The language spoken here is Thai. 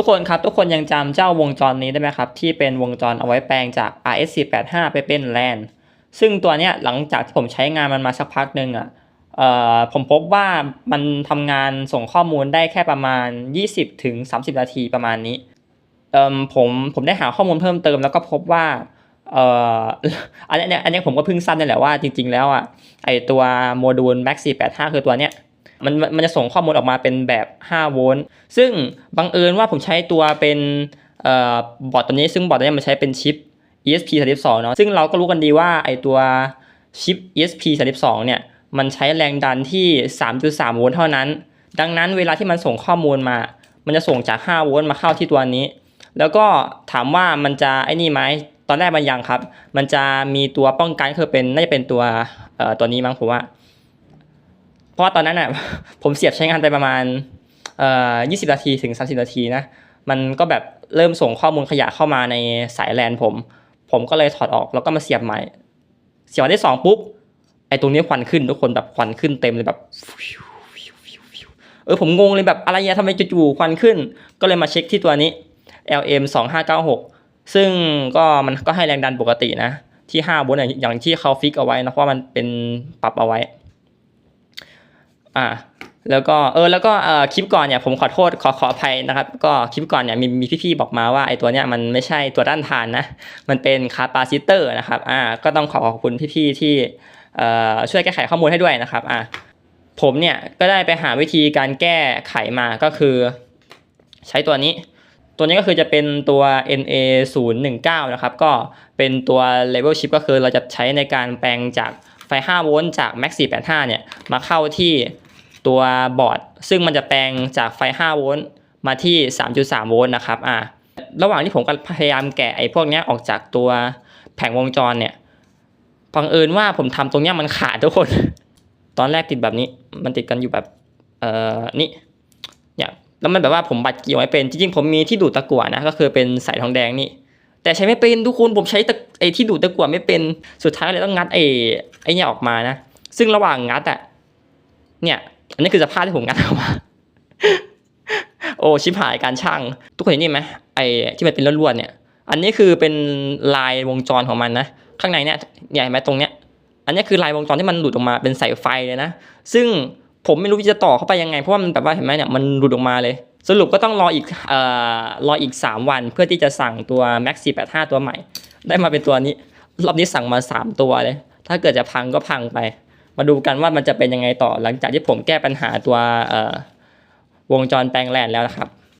ทุกคนครับ ทุกคนยังจำเจ้าวงจรนี้ได้ไหมครับ ที่เป็นวงจรเอาไว้แปลงจาก RS485 ไปเป็น LAN ซึ่งตัวเนี้ยหลังจากที่ผมใช้งานมันมาสักพักหนึ่งอะเอ่อผมพบว่ามันทำงานส่งข้อมูลได้แค่ประมาณ 20ถึง30นาทีประมาณนี้ผมผมได้หาข้อมูลเพิ่มเติมแล้วก็พบว่าอันนี้อันนี้ผมก็เพิ่งทราบนี่แหละว่าจริง ๆ แล้วอะไอตัวโมดูล Max 485 คือตัวเนี้ย มันมันจะส่งข้อมูลออกมาเป็นแบบ 5 โวลต์ ซึ่งบังเอิญว่าผมใช้ตัวเป็นออบอร์ดตัวนี้ ซึ่งบอร์ดตัวนี้มันใช้เป็นชิป ESP32 เนาะ ซึ่งเราก็รู้กันดีว่าไอตัวชิป ESP32 เนี่ย มันใช้แรงดันที่ 3.3 โวลต์เท่านั้น ดังนั้นเวลาที่มันส่งข้อมูลมา มันจะส่งจาก 5 โวลต์มาเข้าที่ตัวนี้ แล้วก็ถามว่ามันจะไอ้นี่ไหม ตอนแรกมันยังครับ มันจะมีตัวป้องกันคือเป็นน่าจะเป็นตัวตัวนี้มั้งผมว่า ราะว่าตอนนั้นอะผมเสียบใช้งานไปประมาณเอ่อ20นาทีถึง30นาทีนะมันก็แบบเริ่มส่งข้อมูลขยะเข้ามาในสายแลนผม ผมก็เลยถอดออกแล้วก็มาเสียบใหม่ เสียบได้สองปุ๊บไอ้ตรงนี้ควันขึ้นทุกคนแบบควันขึ้นเต็มเลยแบบเออผมงงเลยแบบอะไรอะทำไมจู่ๆควันขึ้น ก็เลยมาเช็คที่ตัวนี้ LM 2596 ซึ่งก็มันก็ให้แรงดันปกตินะ ที่5โวลต์อย่างอย่างที่เขาฟิกเอาไว้นะเพราะมันเป็นปรับเอาไว้ อ่าแล้วก็เออแล้วก็เอ่อคลิปก่อนเนี่ยผมขอโทษขอขออภัยนะครับ ก็คลิปก่อนเนี่ยมีมีพี่ๆบอกมาว่าไอตัวเนี้ยมันไม่ใช่ตัวด้านทานนะ มันเป็นคาปาซิเตอร์นะครับอ่าก็ต้องขอขอบคุณพี่ๆที่เอ่อช่วยแก้ไขข้อมูลให้ด้วยนะครับอ่าผมเนี่ยก็ได้ไปหาวิธีการแก้ไขมาก็คือ ใช้ตัวนี้ ตัวนี้ก็คือจะเป็นตัว NA 0 1 9นะครับก็เป็นตัว level chip ก็คือเราจะใช้ในการแปลงจาก ไฟ 5 โวลต์จาก Max 485 เนี่ย มาเข้าที่ตัวบอร์ด ซึ่งมันจะแปลงจากไฟ 5 โวลต์มาที่ 3.3 โวลต์นะครับ อ่า ระหว่างที่ผมก็พยายามแกะไอ้พวกเนี้ยออกจากตัวแผงวงจรเนี่ยบังเอิญว่าผมทำตรงเนี้ยมันขาดทุกคน ตอนแรกติดแบบนี้ มันติดกันอยู่แบบ เอ่อ นี่ เนี่ย แล้วมันแบบว่าผมบัดเกี่ยวไม่เป็น จริงๆ ผมมีที่ดูดตะกั่วนะ ก็คือเป็นสายทองแดงนี่ แต่ใช้ไม่เป็นทุกคนผมใช้ตะไอ้ที่ดูดตะกั่วไม่เป็นสุดท้ายเลยต้องงัดไอ้ไอ้เนี่ยออกมานะ ซึ่งระหว่างงัดอะเนี่ย อันนี้คือสภาพที่ผมงัดออกมา โอ้ชิบหายการช่าง ทุกคนเห็นนี่ไหมไอ้ที่มันเป็นลวดๆเนี่ย อันนี้คือเป็นลายวงจรของมันนะข้างในเนี่ยใหญ่ไหมตรงเนี้ย อันนี้คือลายวงจรที่มันหลุดออกมาเป็นสายไฟเลยนะ ซึ่งผมไม่รู้จะต่อเข้าไปยังไงเพราะว่ามันแบบว่าเห็นไหมเนี่ยมันหลุดออกมาเลย สรุปก็ต้องรออีกเอ่อรออีก 3 วันเพื่อที่จะสั่งตัว Max 485 ตัวใหม่ ได้มาเป็นตัวนี้ รอบนี้สั่งมา 3 ตัวเลย ถ้าเกิดจะพังก็พังไป มาดูกันว่ามันจะเป็นยังไงต่อหลังจากที่ผมแก้ปัญหาตัวเอ่อวงจรแปลงแลนแล้วนะครับ